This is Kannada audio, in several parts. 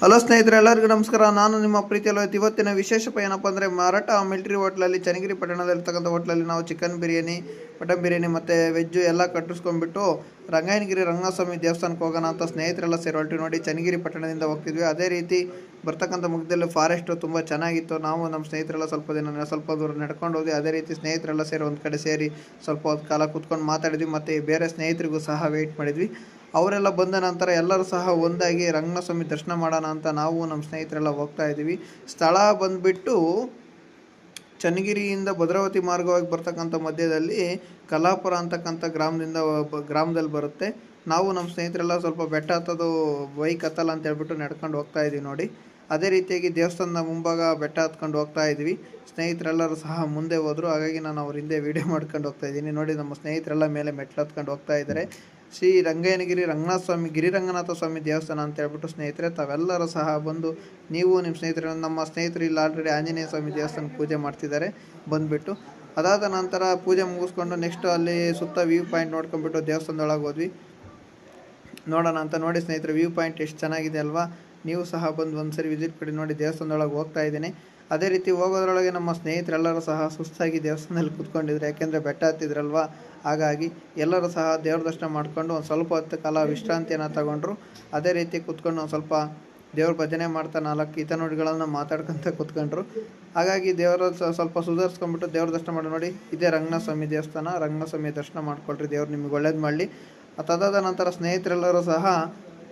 ಹಲೋ ಸ್ನೇಹಿತರೆ, ಎಲ್ಲರಿಗೂ ನಮಸ್ಕಾರ. ನಾನು ನಿಮ್ಮ ಪ್ರೀತಿಯಲ್ಲಿ ಹೋಯ್ತು ಇವತ್ತಿನ ವಿಶೇಷ ಏನಪ್ಪ ಅಂದರೆ ಮರಾಠ ಮಿಲ್ಟ್ರಿ ಹೋಟ್ಲಲ್ಲಿ, ಚನ್ನಗಿರಿ ಪಟ್ಟಣದಲ್ಲಿರ್ತಕ್ಕಂಥ ಹೋಟ್ಲಲ್ಲಿ ನಾವು ಚಿಕನ್ ಬಿರಿಯಾನಿ, ಮಟನ್ ಬಿರಿಯಾನಿ ಮತ್ತು ವೆಜ್ಜು ಎಲ್ಲ ಕಟ್ಟಿಸ್ಕೊಂಡ್ಬಿಟ್ಟು ರಂಗಾಯಣಗಿರಿ ರಂಗಸ್ವಾಮಿ ದೇವಸ್ಥಾನಕ್ಕೆ ಹೋಗೋಣ ಅಂತ ಸ್ನೇಹಿತರೆಲ್ಲ ಸೇರಿ ನೋಡಿ ಚನ್ನಗಿರಿ ಪಟ್ಟಣದಿಂದ ಹೋಗ್ತಿದ್ವಿ. ಅದೇ ರೀತಿ ಬರ್ತಕ್ಕಂಥ ಮುಖದಲ್ಲಿ ಫಾರೆಸ್ಟು ತುಂಬ ಚೆನ್ನಾಗಿತ್ತು. ನಾವು ನಮ್ಮ ಸ್ನೇಹಿತರೆಲ್ಲ ಸ್ವಲ್ಪ ದಿನ ಸ್ವಲ್ಪ ದೂರ ನಡ್ಕೊಂಡು ಹೋದ್ವಿ. ಅದೇ ರೀತಿ ಸ್ನೇಹಿತರೆಲ್ಲ ಸೇರಿ ಒಂದು ಕಡೆ ಸೇರಿ ಸ್ವಲ್ಪ ಹೊತ್ತು ಕಾಲ ಕೂತ್ಕೊಂಡು ಮಾತಾಡಿದ್ವಿ ಮತ್ತು ಬೇರೆ ಸ್ನೇಹಿತರಿಗೂ ಸಹ ವೆಯ್ಟ್ ಮಾಡಿದ್ವಿ. ಅವರೆಲ್ಲ ಬಂದ ನಂತರ ಎಲ್ಲರೂ ಸಹ ಒಂದಾಗಿ ರಂಗನಸ್ವಾಮಿ ದರ್ಶನ ಮಾಡೋಣ ಅಂತ ನಾವು ನಮ್ಮ ಸ್ನೇಹಿತರೆಲ್ಲ ಹೋಗ್ತಾ ಇದ್ದೀವಿ. ಸ್ಥಳ ಬಂದುಬಿಟ್ಟು ಚನ್ನಗಿರಿಯಿಂದ ಭದ್ರಾವತಿ ಮಾರ್ಗವಾಗಿ ಬರ್ತಕ್ಕಂಥ ಮಧ್ಯದಲ್ಲಿ ಕಲಾಪುರ ಅಂತಕ್ಕಂಥ ಗ್ರಾಮದಿಂದ ಗ್ರಾಮದಲ್ಲಿ ಬರುತ್ತೆ. ನಾವು ನಮ್ಮ ಸ್ನೇಹಿತರೆಲ್ಲ ಸ್ವಲ್ಪ ಬೆಟ್ಟ ಹತ್ತೋದು, ಬೈಕ್ ಹತ್ತಲ್ಲ ಅಂತ ಹೇಳ್ಬಿಟ್ಟು ನಡ್ಕೊಂಡು ಹೋಗ್ತಾ ಇದ್ದೀವಿ ನೋಡಿ. ಅದೇ ರೀತಿಯಾಗಿ ದೇವಸ್ಥಾನದ ಮುಂಭಾಗ ಬೆಟ್ಟ ಹತ್ಕೊಂಡು ಹೋಗ್ತಾ ಇದ್ವಿ ಸ್ನೇಹಿತರೆಲ್ಲರೂ ಸಹ ಮುಂದೆ ಹೋದರು. ಹಾಗಾಗಿ ನಾನು ಅವ್ರ ಹಿಂದೆ ವೀಡಿಯೋ ಮಾಡ್ಕೊಂಡು ಹೋಗ್ತಾ ಇದ್ದೀನಿ. ನೋಡಿ ನಮ್ಮ ಸ್ನೇಹಿತರೆಲ್ಲ ಮೇಲೆ ಮೆಟ್ಲು ಹತ್ಕೊಂಡು ಹೋಗ್ತಾ ಇದ್ದಾರೆ. ಶ್ರೀ ರಂಗಯ್ಯನಗಿರಿ ರಂಗನಾಥ ಸ್ವಾಮಿ ಗಿರಿರಂಗನಾಥ ಸ್ವಾಮಿ ದೇವಸ್ಥಾನ ಅಂತ ಹೇಳ್ಬಿಟ್ಟು ಸ್ನೇಹಿತರೆ, ತಾವೆಲ್ಲರೂ ಸಹ ಬಂದು ನೀವು ನಿಮ್ಮ ಸ್ನೇಹಿತರು, ನಮ್ಮ ಸ್ನೇಹಿತರು ಇಲ್ಲಿ ಆಲ್ರೆಡಿ ಆಂಜನೇಯ ಸ್ವಾಮಿ ದೇವಸ್ಥಾನ ಪೂಜೆ ಮಾಡ್ತಿದ್ದಾರೆ, ಬಂದುಬಿಟ್ಟು. ಅದಾದ ನಂತರ ಪೂಜೆ ಮುಗಿಸ್ಕೊಂಡು ನೆಕ್ಸ್ಟ್ ಅಲ್ಲಿ ಸುತ್ತ ವ್ಯೂ ಪಾಯಿಂಟ್ ನೋಡ್ಕೊಂಡ್ಬಿಟ್ಟು ದೇವಸ್ಥಾನದೊಳಗೆ ಹೋದ್ವಿ. ನೋಡೋಣ ಅಂತ ನೋಡಿ ಸ್ನೇಹಿತರೆ ವ್ಯೂ ಪಾಯಿಂಟ್ ಎಷ್ಟು ಚೆನ್ನಾಗಿದೆ ಅಲ್ವಾ? ನೀವು ಸಹ ಬಂದು ಒಂದ್ಸರಿ ವಿಸಿಟ್ ಕೊಡಿ, ನೋಡಿ ದೇವಸ್ಥಾನದೊಳಗೆ ಹೋಗ್ತಾ ಇದ್ದೀನಿ. ಅದೇ ರೀತಿ ಹೋಗೋದ್ರೊಳಗೆ ನಮ್ಮ ಸ್ನೇಹಿತರೆಲ್ಲರೂ ಸಹ ಸುಸ್ತಾಗಿ ದೇವಸ್ಥಾನದಲ್ಲಿ ಕೂತ್ಕೊಂಡಿದ್ರು, ಯಾಕೆಂದರೆ ಬೆಟ್ಟ ಹತ್ತಿದ್ರಲ್ವಾ? ಹಾಗಾಗಿ ಎಲ್ಲರೂ ಸಹ ದೇವ್ರ ದರ್ಶನ ಮಾಡಿಕೊಂಡು ಒಂದು ಸ್ವಲ್ಪ ಹೊತ್ತು ಕಾಲ ವಿಶ್ರಾಂತಿಯನ್ನು ತಗೊಂಡ್ರು. ಅದೇ ರೀತಿ ಕೂತ್ಕೊಂಡು ಒಂದು ಸ್ವಲ್ಪ ದೇವ್ರ ಭಜನೆ ಮಾಡ್ತಾ ನಾಲ್ಕು ಹಿತನುಡಿಗಳನ್ನು ಮಾತಾಡ್ಕೊಂತ ಕೂತ್ಕೊಂಡ್ರು. ಹಾಗಾಗಿ ದೇವರ ಸ್ವಲ್ಪ ಸುಧಾರಿಸ್ಕೊಂಡ್ಬಿಟ್ಟು ದೇವ್ರ ದರ್ಶನ ಮಾಡಿ ನೋಡಿ, ಇದೇ ರಂಗನಾ ಸ್ವಾಮಿ ದೇವಸ್ಥಾನ ರಂಗನಾ ಸ್ವಾಮಿ ದರ್ಶನ ಮಾಡ್ಕೊಳ್ರಿ ದೇವ್ರು ನಿಮಗೆ ಒಳ್ಳೇದು ಮಾಡಲಿ. ತದಾದ ನಂತರ ಸ್ನೇಹಿತರೆಲ್ಲರೂ ಸಹ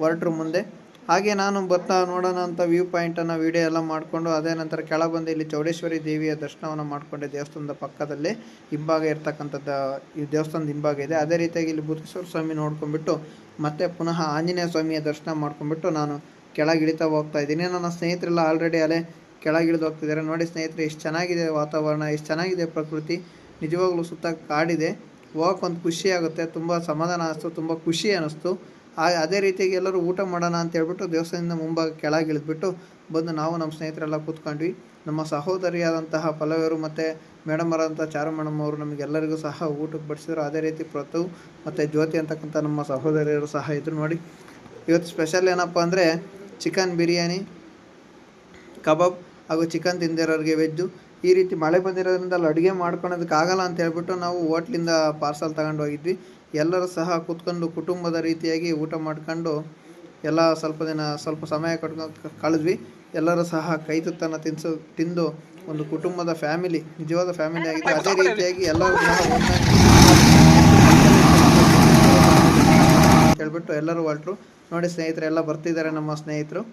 ಹೊರಟ್ರು ಮುಂದೆ. ಹಾಗೆ ನಾನು ಬರ್ತಾ ನೋಡೋಣ ಅಂತ ವ್ಯೂ ಪಾಯಿಂಟನ್ನು ವೀಡಿಯೋ ಎಲ್ಲ ಮಾಡಿಕೊಂಡು, ಅದೇ ನಂತರ ಕೆಳ ಬಂದು ಇಲ್ಲಿ ಚೌಡೇಶ್ವರಿ ದೇವಿಯ ದರ್ಶನವನ್ನು ಮಾಡಿಕೊಂಡೆ ದೇವಸ್ಥಾನದ ಪಕ್ಕದಲ್ಲೇ ಹಿಂಭಾಗ ಇರ್ತಕ್ಕಂಥದ್ದು ಈ ದೇವಸ್ಥಾನದ ಹಿಂಭಾಗ ಇದೆ. ಅದೇ ರೀತಿಯಾಗಿ ಇಲ್ಲಿ ಬುದ್ಧೇಶ್ವರ ಸ್ವಾಮಿ ನೋಡ್ಕೊಂಡ್ಬಿಟ್ಟು, ಮತ್ತೆ ಪುನಃ ಆಂಜನೇಯ ಸ್ವಾಮಿಯ ದರ್ಶನ ಮಾಡ್ಕೊಂಡ್ಬಿಟ್ಟು ನಾನು ಕೆಳಗಿಳಿತಾ ಹೋಗ್ತಾ ಇದ್ದೀನಿ. ನನ್ನ ಸ್ನೇಹಿತರೆಲ್ಲ ಆಲ್ರೆಡಿ ಅಲ್ಲೇ ಕೆಳಗಿಳಿದು ಹೋಗ್ತಿದ್ದಾರೆ. ನೋಡಿ ಸ್ನೇಹಿತರೆ, ಎಷ್ಟು ಚೆನ್ನಾಗಿದೆ ವಾತಾವರಣ, ಎಷ್ಟು ಚೆನ್ನಾಗಿದೆ ಪ್ರಕೃತಿ. ನಿಜವಾಗ್ಲೂ ಸುತ್ತ ಕಾಡಿದೆ. ಹೋಗೋಕ್ಕೊಂದು ಒಂದು ಖುಷಿ ಆಗುತ್ತೆ. ತುಂಬ ಸಮಾಧಾನ ಅನ್ನಿಸ್ತು ತುಂಬ ಖುಷಿ ಅನ್ನಿಸ್ತು ಅದೇ ರೀತಿಯಾಗಿ ಎಲ್ಲರೂ ಊಟ ಮಾಡೋಣ ಅಂತ ಹೇಳ್ಬಿಟ್ಟು ದೇವಸ್ಥಾನದಿಂದ ಮುಂಭಾಗ ಕೆಳಗಿಳಿದ್ಬಿಟ್ಟು ಬಂದು ನಾವು ನಮ್ಮ ಸ್ನೇಹಿತರೆಲ್ಲ ಕೂತ್ಕೊಂಡ್ವಿ. ನಮ್ಮ ಸಹೋದರಿಯಾದಂತಹ ಪಲ್ಲವಿಯರು ಮತ್ತು ಮೇಡಮ್ ಅವರಂಥ ಚಾರು ಮೇಡಮ್ ಅವರು ನಮಗೆಲ್ಲರಿಗೂ ಸಹ ಊಟಕ್ಕೆ ಬಡಿಸಿದ್ರು. ಅದೇ ರೀತಿ ಪ್ರತು ಮತ್ತು ಜ್ಯೋತಿ ಅಂತಕ್ಕಂಥ ನಮ್ಮ ಸಹೋದರಿಯರು ಸಹ ಇದ್ರು ನೋಡಿ. ಇವತ್ತು ಸ್ಪೆಷಲ್ ಏನಪ್ಪ ಅಂದರೆ ಚಿಕನ್ ಬಿರಿಯಾನಿ, ಕಬಾಬ್ ಹಾಗೂ ಚಿಕನ್ ತಿಂದಿರೋರಿಗೆ ವೆಜ್ಜು. ಈ ರೀತಿ ಮಳೆ ಬಂದಿರೋದ್ರಿಂದ ಅಲ್ಲಿ ಅಡುಗೆ ಮಾಡ್ಕೊಳೋದಕ್ಕಾಗಲ್ಲ ಅಂತ ಹೇಳ್ಬಿಟ್ಟು ನಾವು ಹೋಟ್ಲಿಂದ ಪಾರ್ಸಲ್ ತಗೊಂಡು ಹೋಗಿದ್ವಿ. ಎಲ್ಲರೂ ಸಹ ಕೂತ್ಕೊಂಡು ಕುಟುಂಬದ ರೀತಿಯಾಗಿ ಊಟ ಮಾಡ್ಕೊಂಡು ಎಲ್ಲ ಸ್ವಲ್ಪ ದಿನ ಸ್ವಲ್ಪ ಸಮಯ ಕಟ್ಕೊಂಡು ಕಳೆದ್ವಿ. ಎಲ್ಲರೂ ಸಹ ಕೈ ತುತ್ತನ್ನು ತಿನ್ಸು, ತಿಂದು ಒಂದು ಕುಟುಂಬದ ಫ್ಯಾಮಿಲಿ, ನಿಜವಾದ ಫ್ಯಾಮಿಲಿ ಆಗಿದೆ ಅದೇ ರೀತಿಯಾಗಿ ಎಲ್ಲರೂ ಸಹ ಹೇಳ್ಬಿಟ್ಟು ಎಲ್ಲರೂ ಹೊರಟರು. ನೋಡಿ ಸ್ನೇಹಿತರೆ, ಎಲ್ಲ ಬರ್ತಿದ್ದಾರೆ ನಮ್ಮ ಸ್ನೇಹಿತರು.